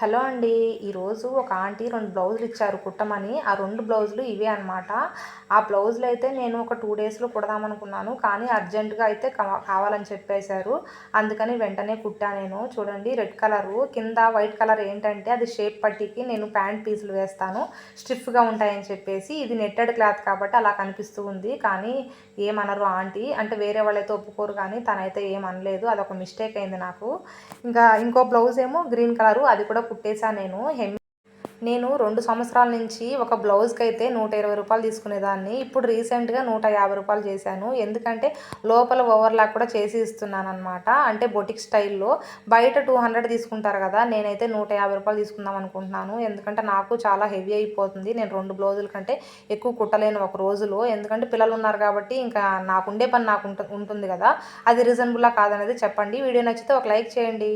Hello అండి. ఈరోజు ఒక ఆంటీ రెండు బ్లౌజులు ఇచ్చారు కుట్టమని. ఆ రెండు బ్లౌజులు ఇవే అనమాట ఆ బ్లౌజులు అయితే నేను ఒక టూ డేస్లో కుడదామనుకున్నాను కానీ అర్జెంటుగా అయితే కావాలని చెప్పేశారు. అందుకని వెంటనే కుట్టా నేను. చూడండి రెడ్ కలరు. కింద వైట్ కలర్ ఏంటంటే అది షేప్ పట్టికి నేను ప్యాంట్ పీసులు వేస్తాను. స్టిఫ్గా ఉంటాయని చెప్పేసి. ఇది నెట్టెడ్ క్లాత్ కాబట్టి అలా కనిపిస్తూ ఉంది. కానీ ఏమనరు ఆంటీ. అంటే వేరే వాళ్ళైతే ఒప్పుకోరు కానీ తనైతే ఏమనలేదు. అదొక మిస్టేక్ అయింది నాకు. ఇంకా ఇంకో బ్లౌజ్ ఏమో గ్రీన్ కలరు. అది కూడా కుట్టేసా నేను. హెమ్ నేను రెండు సంవత్సరాల నుంచి ఒక బ్లౌజ్కి అయితే నూట ఇరవై రూపాయలు తీసుకునేదాన్ని. ఇప్పుడు రీసెంట్గా నూట యాభై రూపాయలు చేశాను. ఎందుకంటే లోపల ఓవర్లాక్ కూడా చేసి ఇస్తున్నాను అనమాట అంటే బొటిక్ స్టైల్లో. బయట టూ హండ్రెడ్ తీసుకుంటారు కదా నేనైతే నూట యాభై రూపాయలు తీసుకుందాం అనుకుంటున్నాను. ఎందుకంటే నాకు చాలా హెవీ అయిపోతుంది. నేను రెండు బ్లౌజుల కంటే ఎక్కువ కుట్టలేను ఒక రోజులో. ఎందుకంటే పిల్లలు ఉన్నారు కాబట్టి ఇంకా నాకుండే పని నాకు ఉంటుంది కదా. అది రీజనబుల్లా కాదనేది చెప్పండి. వీడియో నచ్చితే ఒక లైక్ చేయండి.